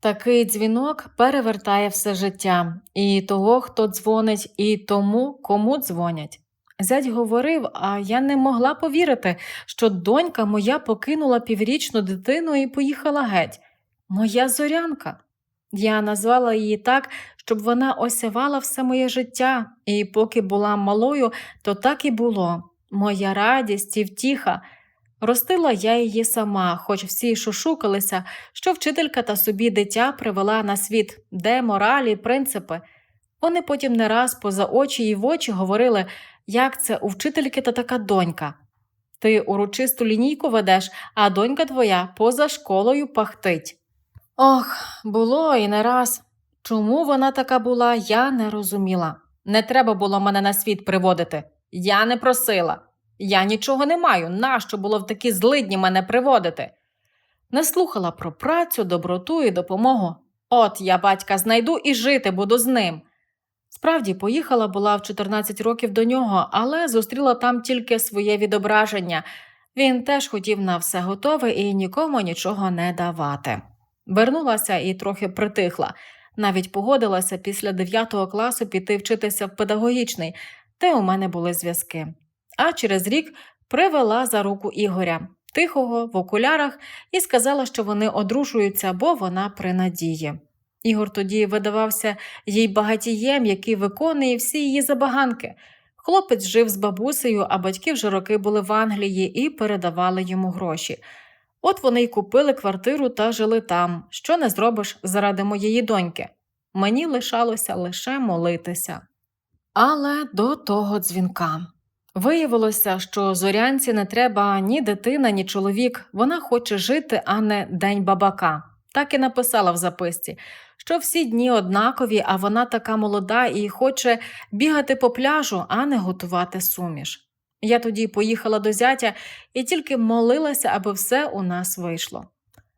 Такий дзвінок перевертає все життя і того, хто дзвонить, і тому, кому дзвонять. Зять говорив, а я не могла повірити, що донька моя покинула піврічну дитину і поїхала геть. Моя зорянка. Я назвала її так, щоб вона осявала все моє життя, і поки була малою, то так і було. Моя радість і втіха. Ростила я її сама, хоч всі шушукалися, що вчителька та собі дитя привела на світ, де моралі, принципи. Вони потім не раз поза очі і в очі говорили, як це у вчительки та така донька. Ти урочисту лінійку ведеш, а донька твоя поза школою пахтить. Ох, було і не раз. Чому вона така була, я не розуміла. Не треба було мене на світ приводити. Я не просила. Я нічого не маю. Нащо було в такі злидні мене приводити? Не слухала про працю, доброту і допомогу. От я батька знайду і жити буду з ним. Справді, поїхала була в 14 років до нього, але зустріла там тільки своє відображення. Він теж хотів на все готове і нікому нічого не давати. Вернулася і трохи притихла. Навіть погодилася після 9 класу піти вчитися в педагогічний, де у мене були зв'язки. А через рік привела за руку Ігоря, тихого, в окулярах, і сказала, що вони одружуються, бо вона при надії. Ігор тоді видавався їй багатієм, який виконує всі її забаганки. Хлопець жив з бабусею, а батьки вже роки були в Англії і передавали йому гроші. От вони й купили квартиру та жили там, що не зробиш заради моєї доньки. Мені лишалося лише молитися. Але до того дзвінка. Виявилося, що зорянці не треба ні дитина, ні чоловік. Вона хоче жити, а не день бабака. Так і написала в записці, що всі дні однакові, а вона така молода і хоче бігати по пляжу, а не готувати суміш. Я тоді поїхала до зятя і тільки молилася, аби все у нас вийшло.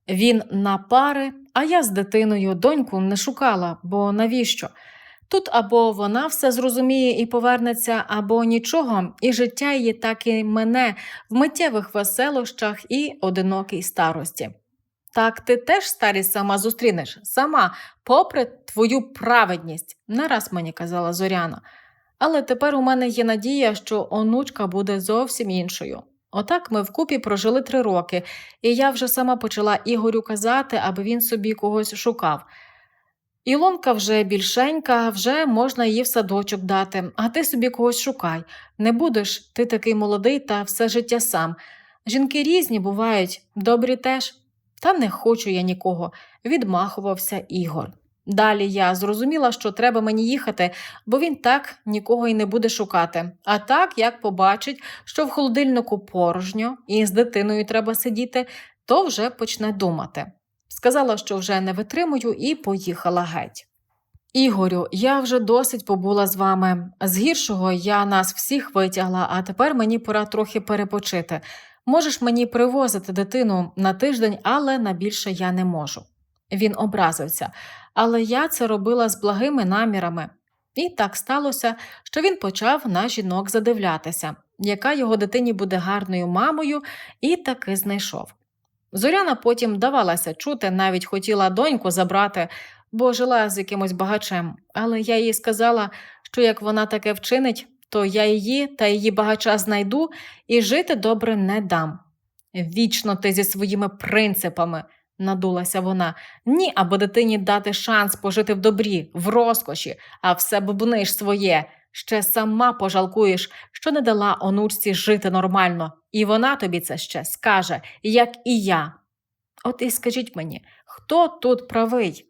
Він на пари, а я з дитиною доньку не шукала, бо навіщо? Тут або вона все зрозуміє і повернеться, або нічого, і життя її так і мене в миттєвих веселощах і одинокій старості. Так ти теж старість сама зустрінеш, сама, попри твою праведність, не раз мені казала Зоряна. Але тепер у мене є надія, що онучка буде зовсім іншою. Отак ми вкупі прожили три роки, і я вже сама почала Ігорю казати, аби він собі когось шукав. Ілонка вже більшенька, вже можна її в садочок дати, а ти собі когось шукай. Не будеш ти такий молодий та все життя сам. Жінки різні бувають, добрі теж. Та не хочу я нікого, відмахувався Ігор. Далі я зрозуміла, що треба мені їхати, бо він так нікого й не буде шукати. А так, як побачить, що в холодильнику порожньо і з дитиною треба сидіти, то вже почне думати. Сказала, що вже не витримую, і поїхала геть. Ігорю, я вже досить побула з вами. З гіршого я нас всіх витягла, а тепер мені пора трохи перепочити. Можеш мені привозити дитину на тиждень, але на більше я не можу. Він образився, але я це робила з благими намірами. І так сталося, що він почав на жінок задивлятися, яка його дитині буде гарною мамою, і таки знайшов. Зоряна потім давалася чути, навіть хотіла доньку забрати, бо жила з якимось багачем, але я їй сказала, що як вона таке вчинить, то я її та її багача знайду і жити добре не дам. Вічно ти зі своїми принципами, надулася вона, ні, або дитині дати шанс пожити в добрі, в розкоші, а все бубниш своє. Ще сама пожалкуєш, що не дала онучці жити нормально, і вона тобі це ще скаже, як і я. От і скажіть мені, хто тут правий?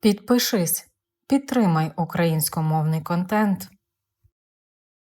Підпишись, підтримай українськомовний контент.